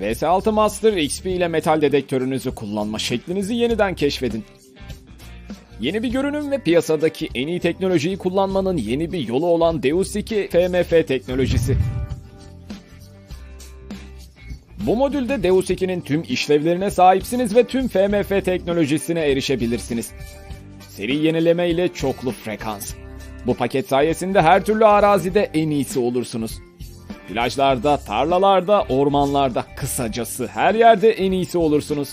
VS6 Master XP ile metal dedektörünüzü kullanma şeklinizi yeniden keşfedin. Yeni bir görünüm ve piyasadaki en iyi teknolojiyi kullanmanın yeni bir yolu olan Deus 2 FMF teknolojisi. Bu modülde Deus 2'nin tüm işlevlerine sahipsiniz ve tüm FMF teknolojisine erişebilirsiniz. Seri yenileme ile çoklu frekans. Bu paket sayesinde her türlü arazide en iyisi olursunuz. Plajlarda, tarlalarda, ormanlarda, kısacası her yerde en iyisi olursunuz.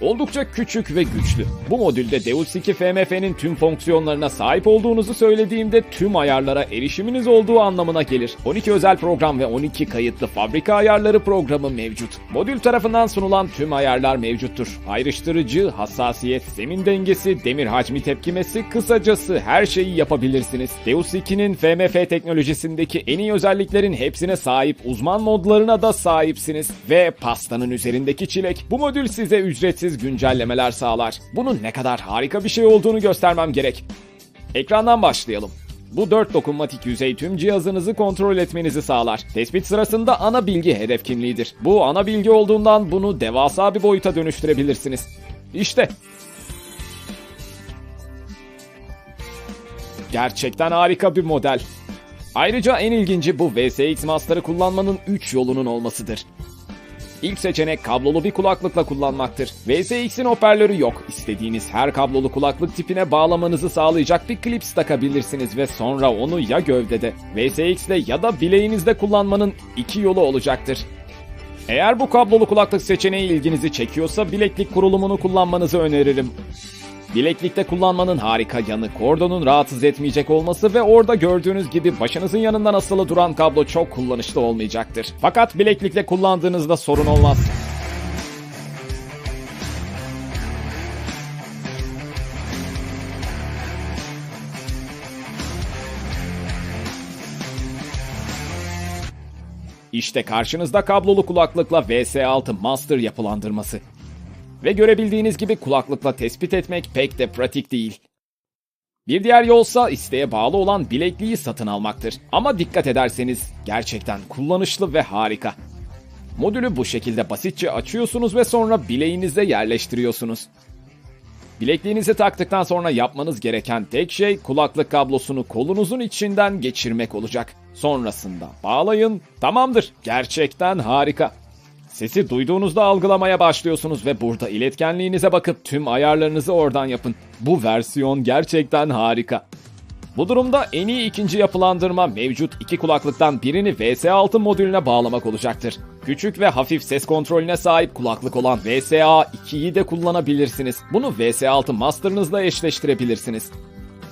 Oldukça küçük ve güçlü. Bu modülde Deus 2 FMF'nin tüm fonksiyonlarına sahip olduğunuzu söylediğimde tüm ayarlara erişiminiz olduğu anlamına gelir. 12 özel program ve 12 kayıtlı fabrika ayarları programı mevcut. Modül tarafından sunulan tüm ayarlar mevcuttur. Ayrıştırıcı, hassasiyet, zemin dengesi, demir hacmi tepkimesi, kısacası her şeyi yapabilirsiniz. Deus 2'nin FMF teknolojisindeki en iyi özelliklerin hepsine sahip uzman modlarına da sahipsiniz. Ve pastanın üzerindeki çilek. Bu modül size ücretsiz güncellemeler sağlar. Bunun ne kadar harika bir şey olduğunu göstermem gerek. Ekrandan başlayalım. Bu dört dokunmatik yüzey tüm cihazınızı kontrol etmenizi sağlar. Tespit sırasında ana bilgi hedef kimliğidir. Bu ana bilgi olduğundan bunu devasa bir boyuta dönüştürebilirsiniz. İşte. Gerçekten harika bir model. Ayrıca en ilginci bu VSX Master'ı kullanmanın 3 yolunun olmasıdır. İlk seçenek kablolu bir kulaklıkla kullanmaktır. VSX'in hoparlörü yok. İstediğiniz her kablolu kulaklık tipine bağlamanızı sağlayacak bir klips takabilirsiniz ve sonra onu ya gövdede, VSX'le ya da bileğinizde kullanmanın iki yolu olacaktır. Eğer bu kablolu kulaklık seçeneği ilginizi çekiyorsa bileklik kurulumunu kullanmanızı öneririm. Bileklikte kullanmanın harika yanı kordonun rahatsız etmeyecek olması ve orada gördüğünüz gibi başınızın yanından asılı duran kablo çok kullanışlı olmayacaktır. Fakat bileklikle kullandığınızda sorun olmaz. İşte karşınızda kablolu kulaklıkla VS6 Master yapılandırması. Ve görebildiğiniz gibi kulaklıkla tespit etmek pek de pratik değil. Bir diğer yolsa isteğe bağlı olan bilekliği satın almaktır. Ama dikkat ederseniz gerçekten kullanışlı ve harika. Modülü bu şekilde basitçe açıyorsunuz ve sonra bileğinize yerleştiriyorsunuz. Bilekliğinizi taktıktan sonra yapmanız gereken tek şey kulaklık kablosunu kolunuzun içinden geçirmek olacak. Sonrasında bağlayın. Tamamdır. Gerçekten harika. Sesi duyduğunuzda algılamaya başlıyorsunuz ve burada iletkenliğinize bakıp tüm ayarlarınızı oradan yapın. Bu versiyon gerçekten harika. Bu durumda en iyi ikinci yapılandırma mevcut iki kulaklıktan birini VS6 modülüne bağlamak olacaktır. Küçük ve hafif ses kontrolüne sahip kulaklık olan VSA2'yi de kullanabilirsiniz. Bunu VS6 Master'ınızla eşleştirebilirsiniz.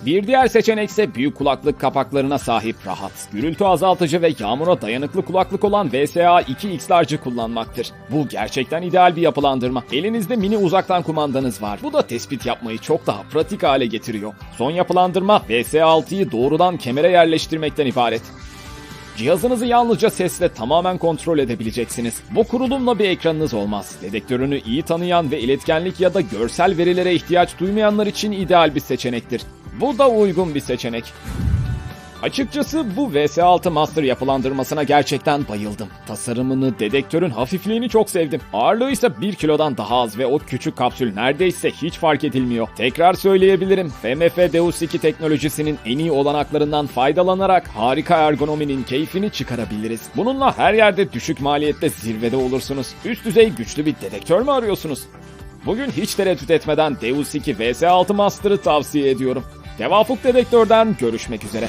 Bir diğer seçenek ise büyük kulaklık kapaklarına sahip rahat, gürültü azaltıcı ve yağmura dayanıklı kulaklık olan VSA 2X'larcı kullanmaktır. Bu gerçekten ideal bir yapılandırma. Elinizde mini uzaktan kumandanız var. Bu da tespit yapmayı çok daha pratik hale getiriyor. Son yapılandırma VS6'yı doğrudan kemere yerleştirmekten ibaret. Cihazınızı yalnızca sesle tamamen kontrol edebileceksiniz. Bu kurulumla bir ekranınız olmaz. Dedektörünü iyi tanıyan ve iletkenlik ya da görsel verilere ihtiyaç duymayanlar için ideal bir seçenektir. Bu da uygun bir seçenek. Açıkçası bu VS6 Master yapılandırmasına gerçekten bayıldım. Tasarımını, dedektörün hafifliğini çok sevdim. Ağırlığı ise 1 kilodan daha az ve o küçük kapsül neredeyse hiç fark edilmiyor. Tekrar söyleyebilirim. FMF Deus 2 teknolojisinin en iyi olanaklarından faydalanarak harika ergonominin keyfini çıkarabiliriz. Bununla her yerde düşük maliyette zirvede olursunuz. Üst düzey güçlü bir dedektör mü arıyorsunuz? Bugün hiç tereddüt etmeden Deus 2 VS6 Master'ı tavsiye ediyorum. Tevafuk Dedektör'den görüşmek üzere.